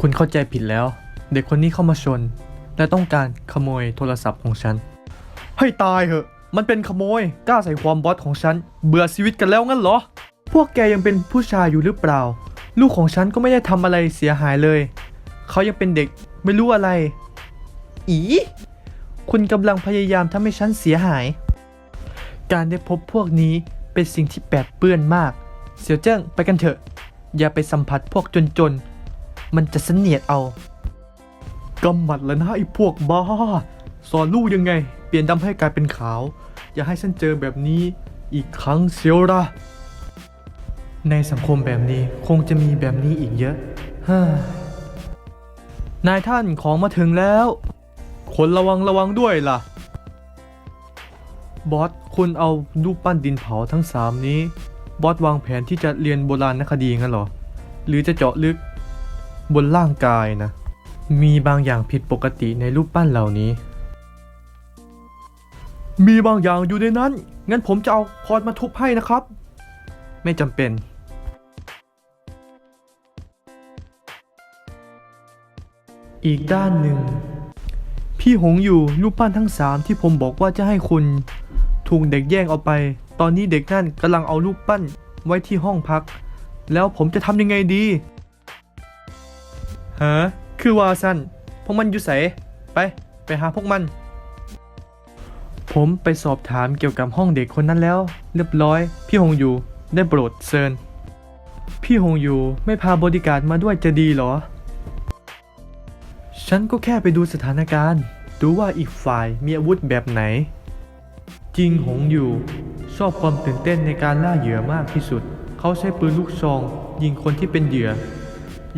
คุณเข้าใจผิดแล้ว เด็กคนนี้เข้ามาชน และต้องการขโมยโทรศัพท์ของฉัน ให้ตายเหอะ มันเป็นขโมย กล้าใส่ความบอสของฉัน เบื่อชีวิตกันแล้วงั้นเหรอ พวกแกยังเป็นผู้ชายอยู่หรือเปล่า ลูกของฉันก็ไม่ได้ทำอะไรเสียหายเลย เขายังเป็นเด็กไม่รู้อะไร อี คุณกำลังพยายามทำให้ฉันเสียหาย การได้พบพวกนี้เป็นสิ่งที่แปดเปื้อนมาก เสี่ยวเจิ้งไปกันเถอะ อย่าไปสัมผัสพวกจนๆ มันจะเสนียดเอากำหมัดแล้วนะไอ้พวกบ้า สอนลูกยังไง เปลี่ยนดำให้กลายเป็นขาว อย่าให้ฉันเจอแบบนี้อีกครั้งเสียวละในสังคมแบบนี้คงจะมีแบบนี้อีกเยอะฮ่านายท่านของมาถึงแล้ว คนระวังระวังด้วยล่ะ บอสคุณเอารูปปั้นดินเผาทั้งสามนี้ บอสวางแผนที่จะเรียนโบราณนคดีงั้นเหรอ หรือจะเจาะลึก บนร่างกายนะ มีบางอย่างผิดปกติในรูปปั้นเหล่านี้ มีบางอย่างอยู่ในนั้น งั้นผมจะเอาคอนมาทุบให้นะครับ ไม่จำเป็น อีกด้านหนึ่ง พี่หงอยู่รูปปั้นทั้งสามที่ผมบอกว่าจะให้คุณถูกเด็กแย่งเอาไป ตอนนี้เด็กนั่นกำลังเอารูปปั้นไว้ที่ห้องพัก แล้วผมจะทำยังไงดี ฮะคือว่าสั้นพวกมันอยู่ใสไปไปหาพวกมัน ผมไปสอบถามเกี่ยวกับห้องเด็กคนนั้นแล้ว เรียบร้อย พี่หงอยู่ได้โปรดเซิญพี่หงอยู่ไม่พาบริการมาด้วยจะดีเหรอ ฉันก็แค่ไปดูสถานการณ์ ดูว่าอีกฝ่ายมีอาวุธแบบไหน จริงหงอยู่ชอบความตื่นเต้นในการล่าเหยื่อมากที่สุด เขาใช้ปืนลูกซอง ยิงคนที่เป็นเหยื่อ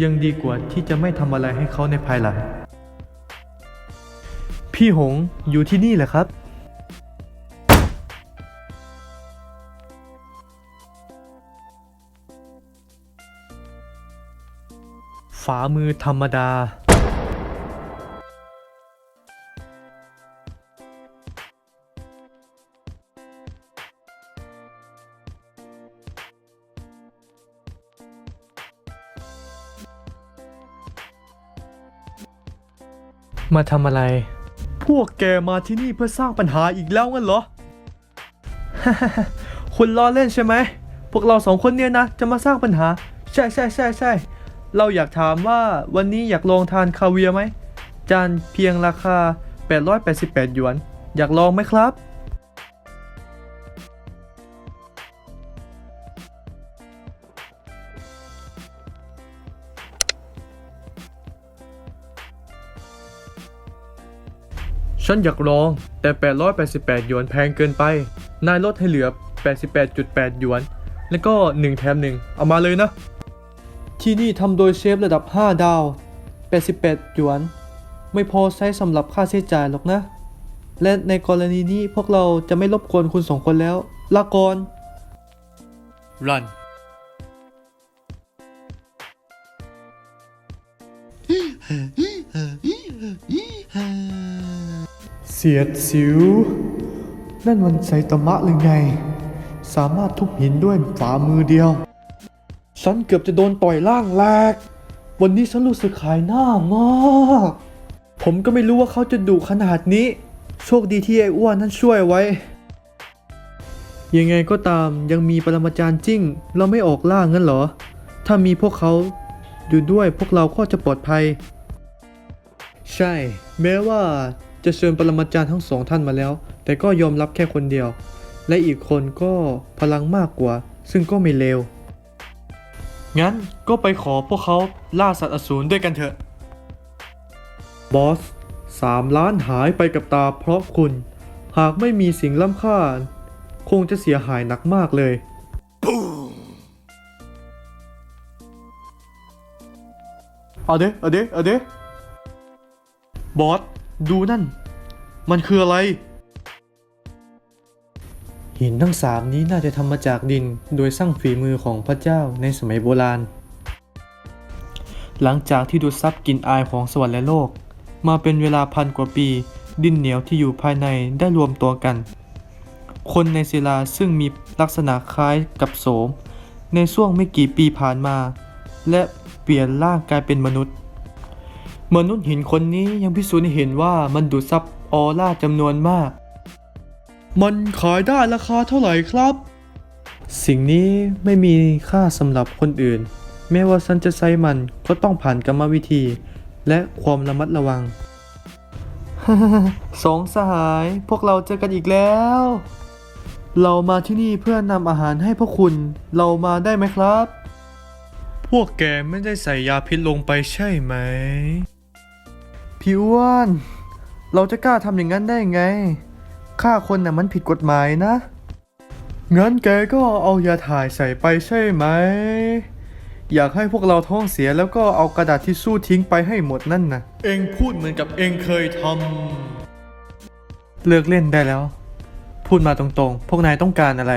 ยังดีกว่าที่จะไม่ทำอะไรให้เขาในภายหลัง พี่หงอยู่ที่นี่แหละครับ ฝ่ามือธรรมดา มาทำอะไร พวกแกมาที่นี่เพื่อสร้างปัญหาอีกแล้วงั้นเหรอ คุณล้อเล่นใช่ไหม พวกเราสองคนเนี่ยนะ จะมาสร้างปัญหา ใช่ใช่ใช่ใช่ เราอยากถามว่าวันนี้อยากลองทานคาเวียร์ไหม จานเพียงราคา 888 หยวน อยากลองไหมครับ ฉันอยากลอง แต่ 888 หยวนแพงเกินไป นายลดให้เหลือ 88.8 หยวน แล้วก็ 1 แถม 1 เอามาเลยนะ ที่นี่ทำโดยเชฟระดับ 5 ดาว 88 หยวน ไม่พอใช้สำหรับค่าใช้จ่ายหรอกนะ และในกรณีนี้พวกเราจะไม่รบกวนคุณสองคนแล้วลาก่อน เสียดสิว นั่นมันไซตามะหรือไง สามารถทุบหินด้วยฝ่ามือเดียว ฉันเกือบจะโดนต่อยล่างแหลก วันนี้ฉันรู้สึกขายหน้ามาก ผมก็ไม่รู้ว่าเขาจะดุขนาดนี้ โชคดีที่ไอ้อ้วนนั่นช่วยไว้ ยังไงก็ตามยังมีปรมาจารย์จิ้ง เราไม่ออกล่างั้นเหรอ ถ้ามีพวกเขาอยู่ด้วยพวกเราก็จะปลอดภัย ใช่ แม้ว่า จะเชิญปรมาจารย์ทั้งสองท่านมาแล้ว แต่ก็ยอมรับแค่คนเดียว และอีกคนก็พลังมากกว่า ซึ่งก็ไม่เลว งั้นก็ไปขอพวกเขาล่าสัตว์อสูรด้วยกันเถอะ บอสสามล้านหายไปกับตาเพราะคุณ หากไม่มีสิ่งล้ำค่า คงจะเสียหายหนักมากเลย เอาเด้เอาเด้เอาเด้บอส ดูนั่น มันคืออะไร หินทั้งสามนี้น่าจะทำมาจากดินโดยสร้างฝีมือของพระเจ้าในสมัยโบราณ หลังจากที่ดูดซับกลินอายของสวรรค์และโลก มาเป็นเวลาพันกว่าปี ดินเหนียวที่อยู่ภายในได้รวมตัวกัน คนในศิลาซึ่งมีลักษณะคล้ายกับโสม ในช่วงไม่กี่ปีผ่านมา และเปลี่ยนร่างกลายเป็นมนุษย์ มนุษย์หินคนนี้ยังพิสูจน์ให้เห็นว่ามันดูดซับออร่าจำนวนมาก มันขายได้ราคาเท่าไหร่ครับ สิ่งนี้ไม่มีค่าสำหรับคนอื่น แม้ว่าฉันจะใช้มันก็ต้องผ่านกรรมวิธี และความระมัดระวัง สองสหายพวกเราเจอกันอีกแล้ว เรามาที่นี่เพื่อนำอาหารให้พวกคุณ เรามาได้ไหมครับ พวกแกไม่ได้ใส่ยาพิษลงไปใช่ไหม พี่อ้วนเราจะกล้าทำอย่างนั้นได้ไงฆ่าคนน่ะมันผิดกฎหมายนะ งั้นแกก็เอายาถ่ายใส่ไปใช่ไหม อยากให้พวกเราท้องเสียแล้วก็เอากระดาษทิชชู่ทิ้งไปให้หมดนั่นนะเองพูดเหมือนกับเองเคยทำเลิกเล่นได้แล้ว พูดมาตรงๆ พวกนายต้องการอะไร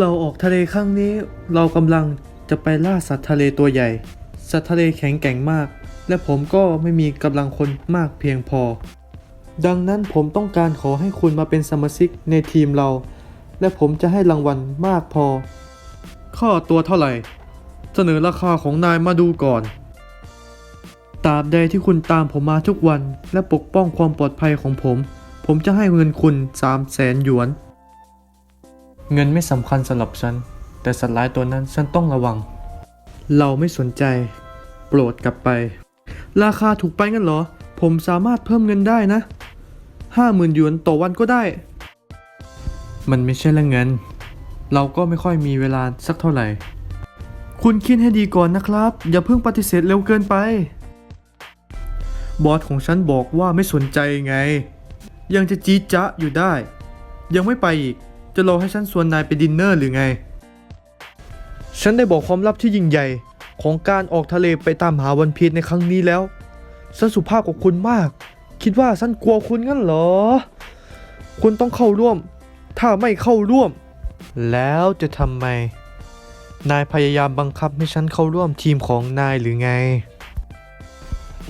เราออกทะเลครั้งนี้ เรากำลังจะไปล่าสัตว์ทะเลตัวใหญ่ สัตว์ทะเลแข็งแกร่งมาก และผมก็ไม่มีกำลังคนมากเพียงพอ ดังนั้นผมต้องการขอให้คุณมาเป็นสมาชิกในทีมเรา และผมจะให้รางวัลมากพอค่าตัวเท่าไหร่ เสนอราคาของนายมาดูก่อนตราบใดที่คุณตามผมมาทุกวัน และปกป้องความปลอดภัยของผม ผมจะให้เงินคุณ3 0 0แสนหยวน เงินไม่สำคัญสำหรับฉัน แต่สัตว์ร้ายตัวนั้นฉันต้องระวัง เราไม่สนใจ โปรดกลับไป ราคาถูกไปงั้นเหรอ ผมสามารถเพิ่มเงินได้นะห้าหมื่นหยวนต่อวันก็ได้ มันไม่ใช่เรื่องเงิน เราก็ไม่ค่อยมีเวลาสักเท่าไหร่ คุณคิดให้ดีก่อนนะครับ อย่าเพิ่งปฏิเสธเร็วเกินไป บอสของฉันบอกว่าไม่สนใจไง ยังจะจี๊ดจ๊ะอยู่ได้ ยังไม่ไปอีก จะรอให้ฉันชวนนายไปดินเนอร์หรือไง ฉันได้บอกความลับที่ยิ่งใหญ่ของการออกทะเลไปตามหาวันพีชในครั้งนี้แล้ว ฉันสุภาพกับคุณมาก คิดว่าฉันกลัวคุณงั้นเหรอ คุณต้องเข้าร่วม ถ้าไม่เข้าร่วม แล้วจะทำไม นายพยายามบังคับให้ฉันเข้าร่วมทีมของนายหรือไง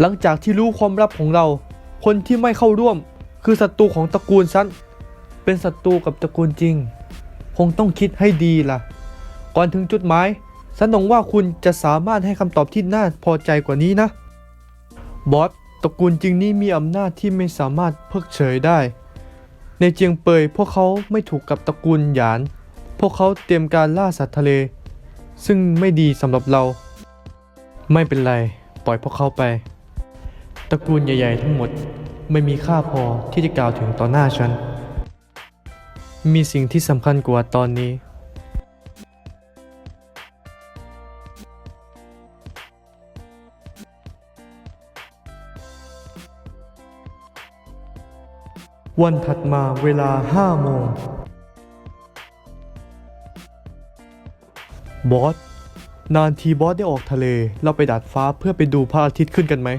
หลังจากที่รู้ความลับของเรา คนที่ไม่เข้าร่วม คือศัตรูของตระกูลฉัน เป็นศัตรูกับตระกูลจริง คงต้องคิดให้ดีล่ะ ก่อนถึงจุดหมายฉันหวังว่าคุณจะสามารถให้คำตอบที่น่าพอใจกว่านี้นะ บอสตระกูลจริงนี้มีอำนาจที่ไม่สามารถเพิกเฉยได้ ในเจียงเปยพวกเขาไม่ถูกกับตระกูลหยาน พวกเขาเตรียมการล่าสัตว์ทะเล ซึ่งไม่ดีสำหรับเรา ไม่เป็นไร ปล่อยพวกเขาไป ตระกูลใหญ่ ๆ ทั้งหมดไม่มีค่าพอที่จะกล่าวถึงต่อหน้าฉัน มีสิ่งที่สำคัญกว่าตอนนี้วันถัดมาเวลา5โมง บอส นานทีบอสได้ออกทะเล เราไปดาดฟ้าเพื่อไปดูพระอาทิตย์ขึ้นกันไหม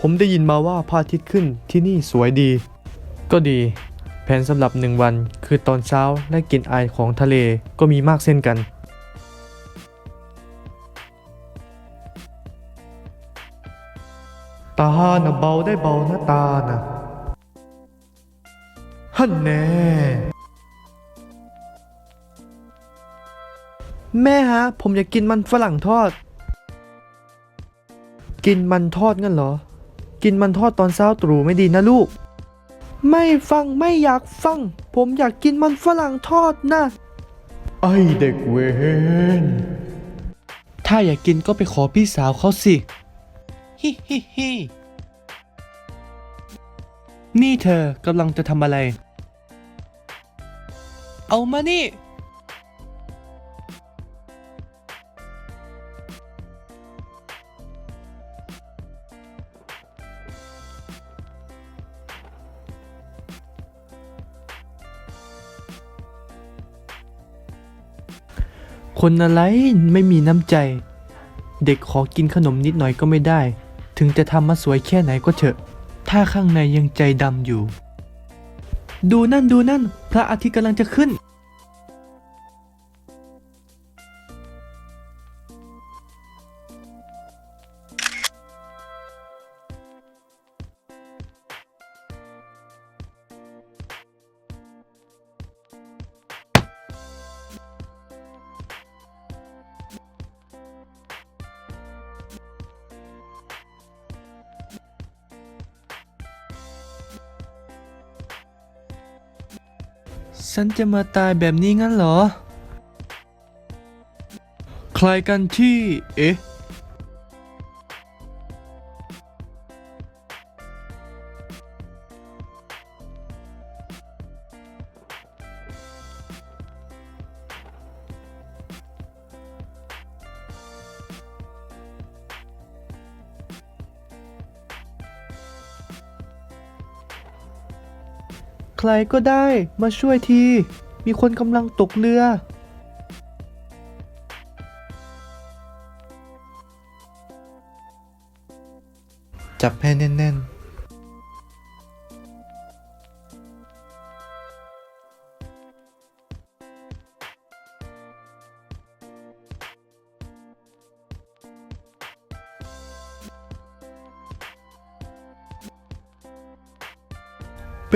ผมได้ยินมาว่าพระอาทิตย์ขึ้นที่นี่สวยดี ก็ดี แผนสำหรับหนึ่งวัน คือตอนเช้าและกลิ่นอายของทะเลก็มีมากเช่นกันตานะเบาได้เบานะตานะฮันแน่แม่ฮะ ผมอยากกินมันฝรั่งทอด กินมันทอดงั้นเหรอ กินมันทอดตอนเช้าตรู่ไม่ดีนะลูก ไม่ฟังไม่อยากฟัง ผมอยากกินมันฝรั่งทอดนะ ไอเด็กเวนถ้าอยากกินก็ไปขอพี่สาวเขาสิฮิฮิฮินี่เธอกำลังจะทำอะไร เอามานี่ คนอะไรไม่มีน้ำใจ เด็กขอกินขนมนิดหน่อยก็ไม่ได้ ถึงจะทำมาสวยแค่ไหนก็เถอะ ถ้าข้างในยังใจดำอยู่ ดูนั่นดูนั่น พระอาทิตย์กำลังจะขึ้น ฉันจะมาตายแบบนี้งั้นเหรอ ใครกันที่ เอ๊ะ รก็ได้มาช่วยที มีคนกำลังตกเรือ จับให้แน่นๆ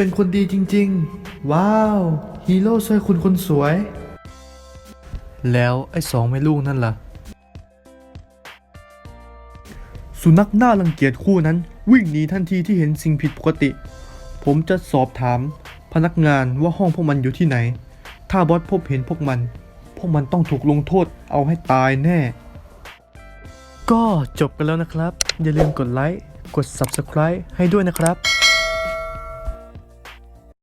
เป็นคนดีจริงๆ ว้าว ฮีโร่ช่วยคุณคนสวย แล้วไอ้สองแม่ลูกนั่นล่ะ สุนัขหน้ารังเกียจคู่นั้น วิ่งหนีทันทีที่เห็นสิ่งผิดปกติ ผมจะสอบถามพนักงานว่าห้องพวกมันอยู่ที่ไหน ถ้าบอสพบเห็นพวกมัน พวกมันต้องถูกลงโทษเอาให้ตายแน่ ก็จบกันแล้วนะครับ อย่าลืมกดไลค์ กด Subscribe ให้ด้วยนะครับ